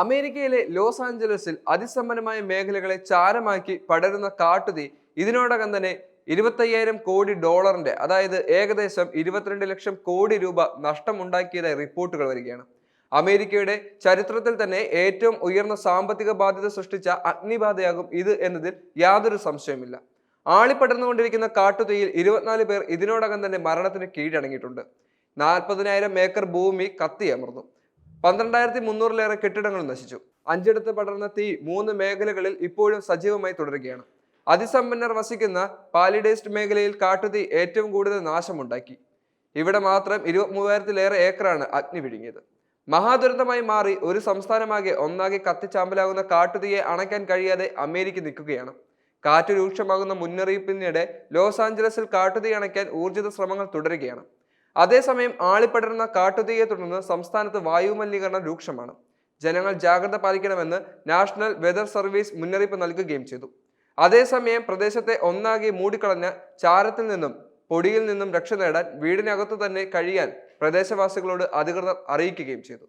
അമേരിക്കയിലെ ലോസ് ആഞ്ചലസിൽ അതിസമ്പന്നമായ മേഖലകളെ ചാരമാക്കി പടരുന്ന കാട്ടുതീ ഇതിനോടകം തന്നെ ഇരുപത്തയ്യായിരം കോടി ഡോളറിന്റെ അതായത് ഏകദേശം ഇരുപത്തിരണ്ട് ലക്ഷം കോടി രൂപ നഷ്ടമുണ്ടാക്കിയതായി റിപ്പോർട്ടുകൾ വരികയാണ്. അമേരിക്കയുടെ ചരിത്രത്തിൽ തന്നെ ഏറ്റവും ഉയർന്ന സാമ്പത്തിക ബാധ്യത സൃഷ്ടിച്ച അഗ്നിബാധയാകും ഇത് എന്നതിൽ യാതൊരു സംശയമില്ല ആളിപ്പടർന്നുകൊണ്ടിരിക്കുന്ന കാട്ടുതീയിൽ ഇരുപത്തിനാല് പേർ ഇതിനോടകം തന്നെ മരണത്തിന് കീഴടങ്ങിയിട്ടുണ്ട്. നാൽപ്പതിനായിരം ഏക്കർ ഭൂമി കത്തിയമർന്നു. പന്ത്രണ്ടായിരത്തി മുന്നൂറിലേറെ കെട്ടിടങ്ങൾ നശിച്ചു. അഞ്ചിടത്ത് പടർന്ന തീ മൂന്ന് മേഖലകളിൽ ഇപ്പോഴും സജീവമായി തുടരുകയാണ്. അതിസമ്പന്നർ വസിക്കുന്ന പാലിഡേസ്റ്റ് മേഖലയിൽ കാട്ടുതീ ഏറ്റവും കൂടുതൽ നാശമുണ്ടാക്കി. ഇവിടെ മാത്രം ഇരുപത്തി മൂവായിരത്തിലേറെ ഏക്കറാണ് അഗ്നി വിഴുങ്ങിയത്. മഹാദുരന്തമായി മാറി ഒരു സംസ്ഥാനമാകെ ഒന്നാകെ കത്തിച്ചാമ്പലാകുന്ന കാട്ടുതീയെ അണയ്ക്കാൻ കഴിയാതെ അമേരിക്ക നിൽക്കുകയാണ്. കാറ്റ് രൂക്ഷമാകുന്ന മുന്നറിയിപ്പിനിടെ ലോസ് ആഞ്ചലസിൽ കാട്ടുതീ അണയ്ക്കാൻ ഊർജിത ശ്രമങ്ങൾ തുടരുകയാണ്. അതേസമയം ആളിപ്പടരുന്ന കാട്ടുതീയെ തുടർന്ന് സംസ്ഥാനത്ത് വായുമലിനീകരണം രൂക്ഷമാണ്. ജനങ്ങൾ ജാഗ്രത പാലിക്കണമെന്ന് നാഷണൽ വെതർ സർവീസ് മുന്നറിയിപ്പ് നൽകുകയും ചെയ്തു. അതേസമയം പ്രദേശത്തെ ഒന്നാകെ മൂടിക്കളഞ്ഞ ചാരത്തിൽ നിന്നും പൊടിയിൽ നിന്നും രക്ഷ നേടാൻ വീടിനകത്തു തന്നെ കഴിയാൻ പ്രദേശവാസികളോട് അധികൃതർ അറിയിക്കുകയും ചെയ്തു.